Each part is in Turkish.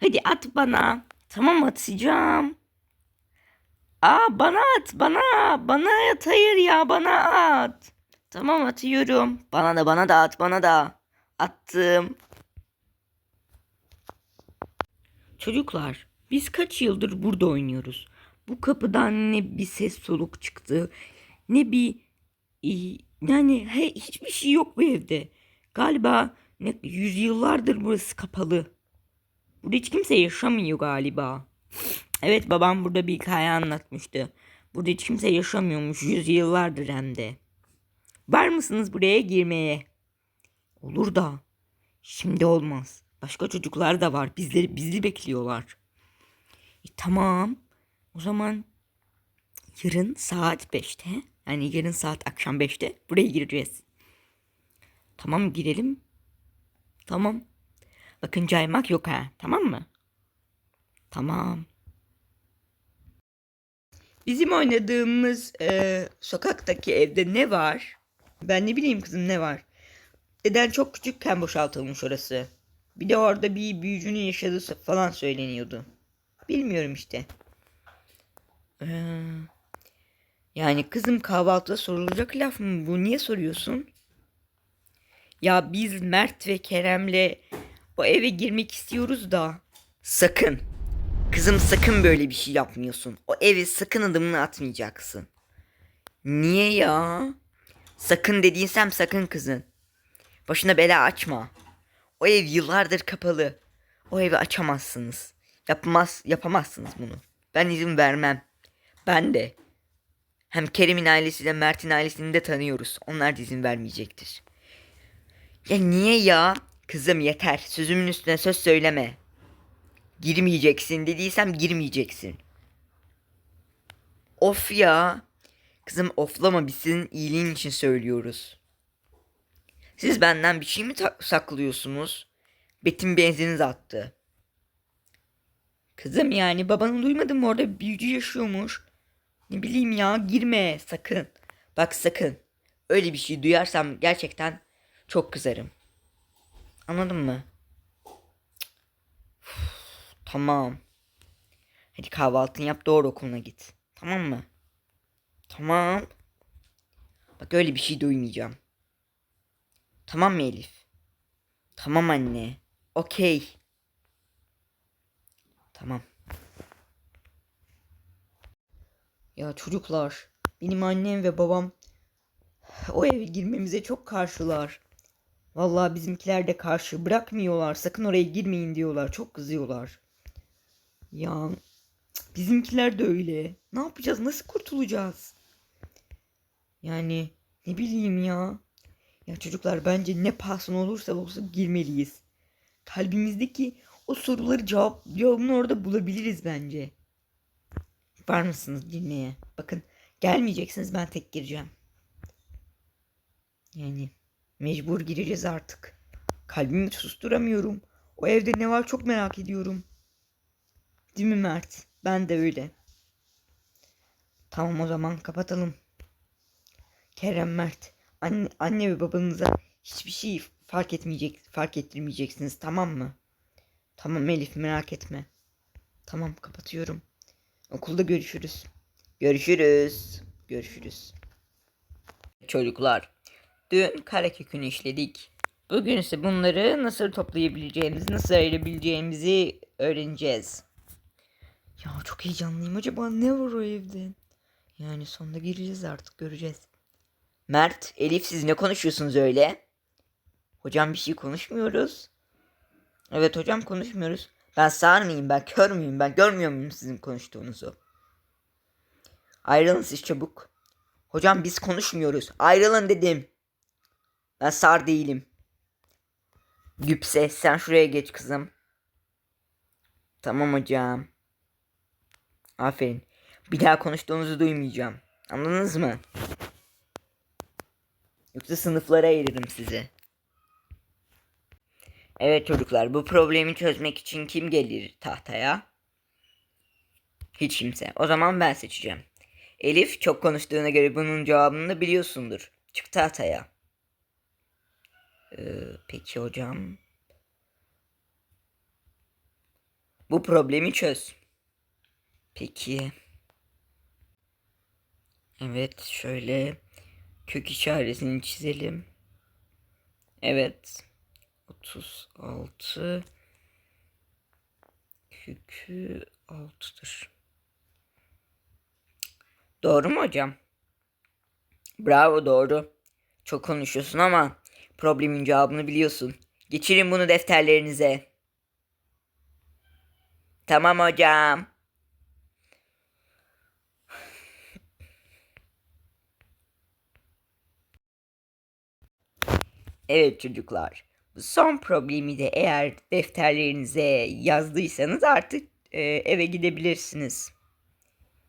Hadi at bana. Tamam atacağım. Aa bana at bana. Bana at hayır ya bana at. Tamam atıyorum. Bana da bana da at bana da. Attım. Çocuklar biz kaç yıldır burada oynuyoruz. Bu kapıdan ne bir ses soluk çıktı. Ne bir yani he, hiçbir şey yok bu evde. Galiba ne, yüzyıllardır burası kapalı. Burada hiç kimse yaşamıyor galiba. Evet babam burada bir hikaye anlatmıştı. Burada hiç kimse yaşamıyormuş yüzyıllardır hem de. Var mısınız buraya girmeye? Olur da. Şimdi olmaz. Başka çocuklar da var. Bizleri bizi bekliyorlar. E, tamam. O zaman yarın saat 5'te yani yarın saat akşam 5'te buraya gireceğiz. Tamam girelim. Tamam. Bakın caymak yok ha. Tamam mı? Tamam. Bizim oynadığımız e, sokaktaki evde ne var? Ben ne bileyim kızım ne var? Deden çok küçükken boşaltılmış orası. Bir de orada bir büyücünün yaşadığı falan söyleniyordu. Bilmiyorum işte. Ee, yani kızım kahvaltıda sorulacak laf mı bu? Niye soruyorsun? Ya biz Mert ve Kerem'le o eve girmek istiyoruz da. Sakın. Kızım sakın böyle bir şey yapmıyorsun. O eve sakın adımını atmayacaksın. Niye ya? Sakın dediysem sakın kızın. Başına bela açma. O ev yıllardır kapalı. O evi açamazsınız. Yapmaz, yapamazsınız bunu. Ben izin vermem. Ben de. Hem Kerem'in ailesi de Mert'in ailesini de tanıyoruz. Onlar da izin vermeyecektir. Ya niye ya? Kızım yeter. Sözümün üstüne söz söyleme. Girmeyeceksin dediysem girmeyeceksin. Of ya. Kızım oflama biz sizin iyiliğin için söylüyoruz. Siz benden bir şey mi saklıyorsunuz? Betim benziniz attı. Kızım yani babanı duymadın mı orada büyücü yaşıyormuş. Ne bileyim ya girme sakın. Bak sakın. Öyle bir şey duyarsam gerçekten çok kızarım. Anladın mı? Tamam. Hadi kahvaltını yap doğru okuluna git. Tamam mı? Tamam. Bak öyle bir şey duymayacağım. Tamam mı Elif? Tamam anne. Okey. Tamam. Ya çocuklar, benim annem ve babam o eve girmemize çok karşılar. Vallahi bizimkiler de karşı bırakmıyorlar. Sakın oraya girmeyin diyorlar. Çok kızıyorlar. Ya bizimkiler de öyle. Ne yapacağız? Nasıl kurtulacağız? Yani ne bileyim ya. Ya çocuklar bence ne pahasına olursa olsun girmeliyiz. Kalbimizdeki o soruları cevap cevabını orada bulabiliriz bence. Var mısınız girmeye? Bakın gelmeyeceksiniz ben tek gireceğim. Yani mecbur gireceğiz artık. Kalbimi susturamıyorum. O evde ne var çok merak ediyorum. Değil mi Mert? Ben de öyle. Tamam o zaman kapatalım. Kerem Mert. Anne, anne ve babanıza hiçbir şey fark etmeyecek, fark ettirmeyeceksiniz tamam mı? Tamam Elif merak etme. Tamam kapatıyorum. Okulda görüşürüz. Görüşürüz. Görüşürüz. Çocuklar, dün karekökünü işledik. Bugün ise bunları nasıl toplayabileceğimizi, nasıl ayırabileceğimizi öğreneceğiz. Ya çok heyecanlıyım. Acaba ne var o evde? Yani sonunda gireceğiz artık göreceğiz. Mert, Elif siz ne konuşuyorsunuz öyle? Hocam bir şey konuşmuyoruz. Evet hocam konuşmuyoruz. Ben sağır mıyım? Ben kör müyüm? Ben görmüyor muyum sizin konuştuğunuzu? Ayrılın siz çabuk. Hocam biz konuşmuyoruz. Ayrılın dedim. Ben sağır değilim. Güpse sen şuraya geç kızım. Tamam hocam. Aferin. Bir daha konuştuğunuzu duymayacağım. Anladınız mı? Yoksa sınıflara ayırırım sizi. Evet çocuklar bu problemi çözmek için kim gelir tahtaya? Hiç kimse. O zaman ben seçeceğim. Elif çok konuştuğuna göre bunun cevabını da biliyorsundur. Çık tahtaya. Ee, peki hocam. Bu problemi çöz. Peki. Evet şöyle kök işaretini çizelim. Evet. 36 kökü 6'dır. Doğru mu hocam? Bravo doğru. Çok konuşuyorsun ama problemin cevabını biliyorsun. Geçirin bunu defterlerinize. Tamam hocam. Evet çocuklar. Bu son problemi de eğer defterlerinize yazdıysanız artık e, eve gidebilirsiniz.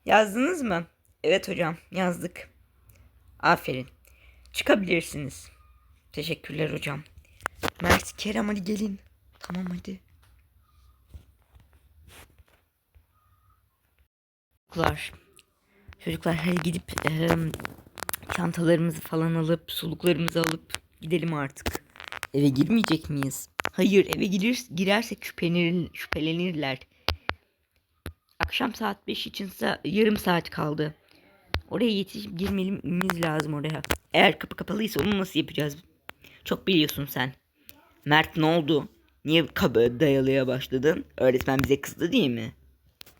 Yazdınız mı? Evet hocam yazdık. Aferin. Çıkabilirsiniz. Teşekkürler hocam. Mert, Kerem hadi gelin. Tamam hadi. Çocuklar. Çocuklar hadi gidip eee, çantalarımızı falan alıp suluklarımızı alıp gidelim artık. Eve girmeyecek miyiz? Hayır eve girir, girersek şüphelenir, şüphelenirler. Akşam saat 5 için yarım saat kaldı. Oraya yetişip girmemiz lazım oraya. Eğer kapı kapalıysa onu nasıl yapacağız? Çok biliyorsun sen. Mert ne oldu? Niye kapı dayalıya başladın? Öğretmen bize kızdı değil mi?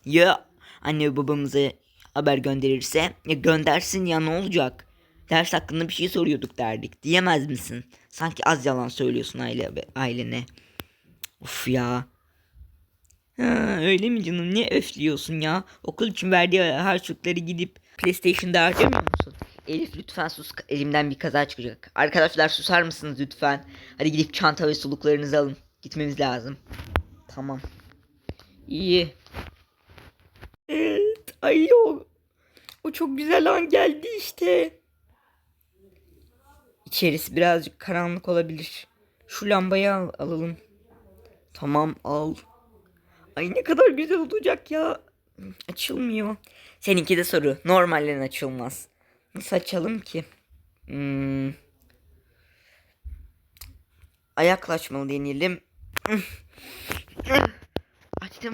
Ya anne babamıza haber gönderirse? Ya göndersin ya ne olacak? Ders hakkında bir şey soruyorduk derdik. Diyemez misin? Sanki az yalan söylüyorsun aile ailene. Uf ya. Ha, öyle mi canım? Ne öflüyorsun ya? Okul için verdiği harçlıkları gidip PlayStation'da harcamıyor musun? Elif lütfen sus. Elimden bir kaza çıkacak. Arkadaşlar susar mısınız lütfen? Hadi gidip çanta ve suluklarınızı alın. Gitmemiz lazım. Tamam. İyi. Evet. Ay o. O çok güzel an geldi işte. İçerisi birazcık karanlık olabilir. Şu lambayı al, alalım. Tamam al. Ay ne kadar güzel olacak ya. Açılmıyor. Seninki de soru. Normalden açılmaz. Nasıl açalım ki? Hmm. Ayakla açmalı deneyelim. Açtım.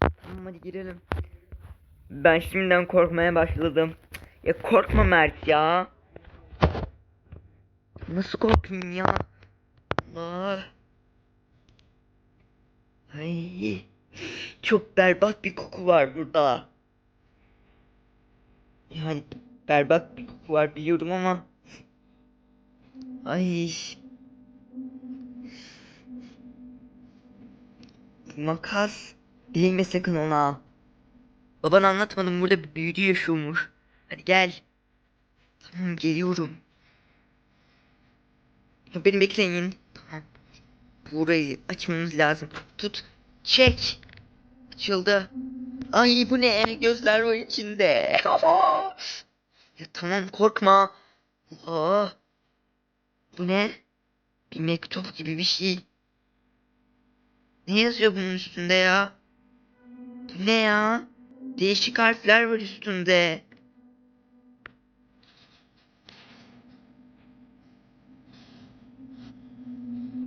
Tamam hadi girelim. Ben şimdiden korkmaya başladım. Ya korkma Mert ya. Nasıl korkayım ya? Allah. Ay. Çok berbat bir koku var burada. Yani berbat var biliyorum ama. Ay. Makas. Değme sakın ona. Baban anlatmadım burada bir yaşıyormuş. Hadi gel. Tamam geliyorum. Beni bekleyin. Tamam. Burayı açmamız lazım. Tut. Çek. Açıldı. Ay bu ne? Gözler var içinde. ya tamam korkma. Aa. Bu ne? Bir mektup gibi bir şey. Ne yazıyor bunun üstünde ya? Bu ne ya? Değişik harfler var üstünde.